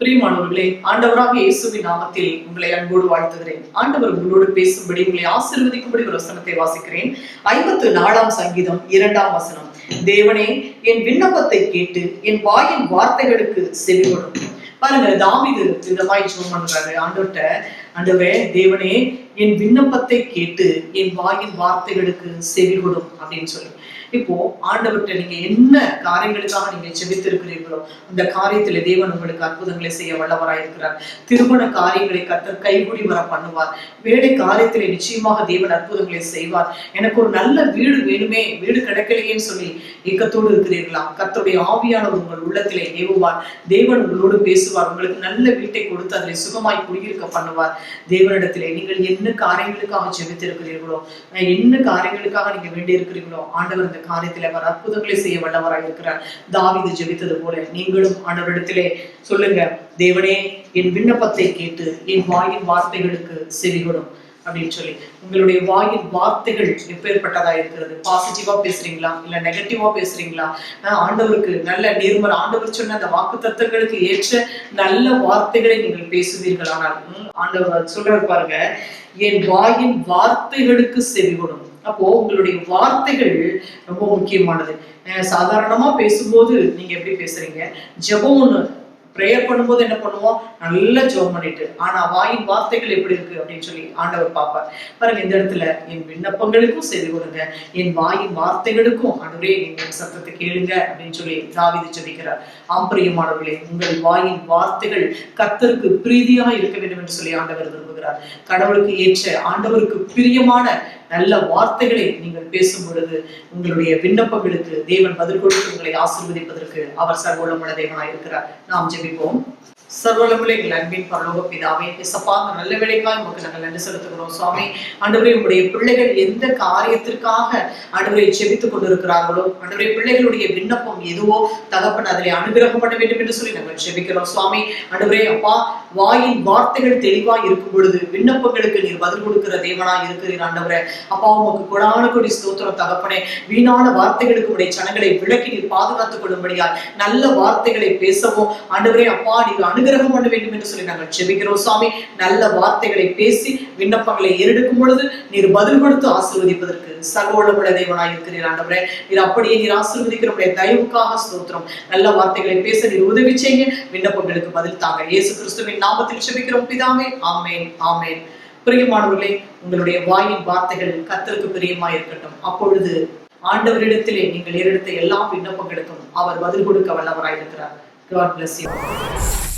பிரியமானவர்களே ஆண்டவராக இயேசுவின் நாமத்தில் உங்களை அன்போடு வாழ்த்துகிறேன். ஆண்டவர் உங்களோடு பேசும்படி உங்களை ஆசிர்வதிக்கும்படி ஒரு வசனத்தை வாசிக்கிறேன். ஐம்பத்து நாலாம் சங்கீதம் இரண்டாம் வசனம். தேவனே என் விண்ணப்பத்தை கேட்டு என் வாயின் வார்த்தைகளுக்கு செவிகொடும் பாருங்க தாவிது இந்த மாதிரி ஜோம் பண்றாரு. ஆண்டவர்கிட்ட ஆண்டவரே தேவனே என் விண்ணப்பத்தை கேட்டு என் வாயின் வார்த்தைகளுக்கு செவிகொடும் அப்படின்னு சொல்லி. இப்போ ஆண்டவர்கிட்ட நீங்க என்ன காரியங்களுக்காக நீங்க செபித்திருக்கிறீர்களோ அந்த காரியத்துல தேவன் உங்களுக்கு அற்புதங்களை செய்ய வல்லவராய் இருக்கிறார். திருமண காரியங்களை கத்தர் கைகூடி வர பண்ணுவார். வேலை காரியத்திலே நிச்சயமாக தேவன் அற்புதங்களை செய்வார். எனக்கு ஒரு நல்ல வீடு வேணுமே வீடு கிடைக்கலையேன்னு சொல்லி ஏக்கத்தோடு இருக்கிறீர்களா? கத்தருடைய ஆவியானவர் உங்கள் உள்ளத்திலே ஏவுவார். தேவன் உங்களோடு பேசுவார். உங்களுக்கு நல்ல வீட்டை கொடுத்து அதில் சுகமாய் குடியிருக்க பண்ணுவார். தேவனிடத்திலே நீங்கள் என்ன காரியங்களுக்காக ஜெபித்திருக்கிறீர்களோ என்ன காரியங்களுக்காக நீங்க வேண்டி இருக்கிறீர்களோ ஆண்டவர் இந்த காரியத்தில் அவர் அற்புதங்களை செய்ய வல்லவராய் இருக்கிறார். தாவிது ஜெபித்தது போல நீங்களும் ஆண்டவரிடத்திலே சொல்லுங்க தேவனே என் விண்ணப்பத்தை கேட்டு என் வாயின் வார்த்தைகளுக்கு செவிகொடும். அப்படின்னு சொல்லி. உங்களுடைய வாயின் வார்த்தைகள் எப்பேற்பட்டதா இருக்கிறது? பாசிட்டிவா பேசுறீங்களா? இல்ல நெகட்டிவா பேசுறீங்களா? ஆண்டவருக்கு நல்ல நேர்மல் ஆண்டவர் சொன்ன அந்த வாக்கு தத்துவங்களுக்கு ஏற்ற நல்ல வார்த்தைகளை நீங்கள் பேசுவீர்கள். ஆனால் ஆண்டவர் சொல்றாரு பாருங்க என் வாயின் வார்த்தைகளுக்கு செவிகொடும். அப்போ உங்களுடைய வார்த்தைகள் ரொம்ப முக்கியமானது. சாதாரணமா பேசும்போது நீங்க எப்படி பேசுறீங்க? ஜபம் ஒண்ணு ப்ரேயர் பண்ணும்போது என்ன பண்ணுவோம்? நல்லா ஜோம் பண்ணிட்டு ஆனா வாயின் வார்த்தைகள் எப்படி இருக்கு? அப்படின்னு சொல்லி ஆண்டவர் பார்ப்பார். பாருங்க இந்த இடத்துல என் விண்ணப்பங்களுக்கும் செவி கொடுங்க. என் வாயின் வார்த்தைகளுக்கும் ஆண்டவரே என் சத்தத்தை கேளுங்க. அப்படின்னு சொல்லி தாவிதி சொல்லிக்கிறார் ஆம்பரியமானவர்களே உங்கள் வாயின் வார்த்தைகள் கத்தருக்கு பிரீதியாக இருக்க வேண்டும் என்று சொல்லி ஆண்டவர் விரும்புகிறார். கடவுளுக்கு ஏற்ற ஆண்டவருக்கு பிரியமான நல்ல வார்த்தைகளை நீங்கள் பேசும் பொழுது உங்களுடைய விண்ணப்பங்களுக்கு தேவன் பதில் கொடுத்து உங்களை ஆசிர்வதிப்பதற்கு அவர் சர்வலமுள்ள தேவனாய் இருக்கிறார் நாம் ஜெபிப்போம். சர்வலமுள்ள எங்கள் அன்பின் பரலோக பிதாவே எசப்பா அந்த நல்ல வேலைக்காய் உங்களுக்கு நாங்கள் நன்றி செலுத்துகிறோம். சுவாமி அன்றுவரை உங்களுடைய பிள்ளைகள் எந்த காரியத்திற்காக அன்றுவரை செபித்துக் கொண்டிருக்கிறார்களோ அன்றுவரை பிள்ளைகளுடைய விண்ணப்பம் எதுவோ தகப்பன் அதிலே அனுகிரகம் பண்ண வேண்டும் என்று சொல்லி நாங்கள் செபிக்கிறோம் சுவாமி அன்றுவரே அப்பா வாயின் வார்த்தைகள் தெளிவா இருக்கும் பொழுது விண்ணப்பங்களுக்கு நீர் பதில் கொடுக்கிற தேவனா இருக்கிறீர் ஆண்டவரே. அப்பா உங்களுக்கு கொடான கொடி ஸ்தோத்திரம் தகப்பனே வீணான வார்த்தைகளுக்கு உடைய சனங்களை விளக்கி நீர் பாதுகாத்துக் கொள்ளும்படியால் நல்ல வார்த்தைகளை பேசவும். ஆண்டவரே அப்பா நீர் அனுகிரகம் பண்ண வேண்டும் என்று சொல்லி நாங்கள் செபிக்கிறோம் சுவாமி நல்ல வார்த்தைகளை பேசி விண்ணப்பங்களை ஏறெடுக்கும் பொழுது நீர் பதில் கொடுத்து ஆசீர்வதிப்பதற்கு சகோளமுள்ள தேவனாய் இருக்கிறீர் ஆண்டவரே. நீர் அப்படியே நீர் ஆசீர்வதிக்கிறவுடைய தயவுக்காக ஸ்தோத்திரம். நல்ல வார்த்தைகளை பேச நீர் உதவி செய்ய விண்ணப்பங்களுக்கு பதில் தாங்க. இயேசு கிறிஸ்துவின் நாமத்தில் செபிக்கிறோம் பிதாவே ஆமேன் ஆமேன். பிரியமானவர்களே உங்களுடைய வாயின் வார்த்தைகள் கத்தருக்கு பிரியமா இருக்கட்டும். அப்பொழுது ஆண்டவரிடத்திலே நீங்கள் ஏறெடுத்த எல்லா விண்ணப்பங்களுக்கும் அவர் பதில் கொடுக்க வல்லவராயிருக்கிறார் God bless you.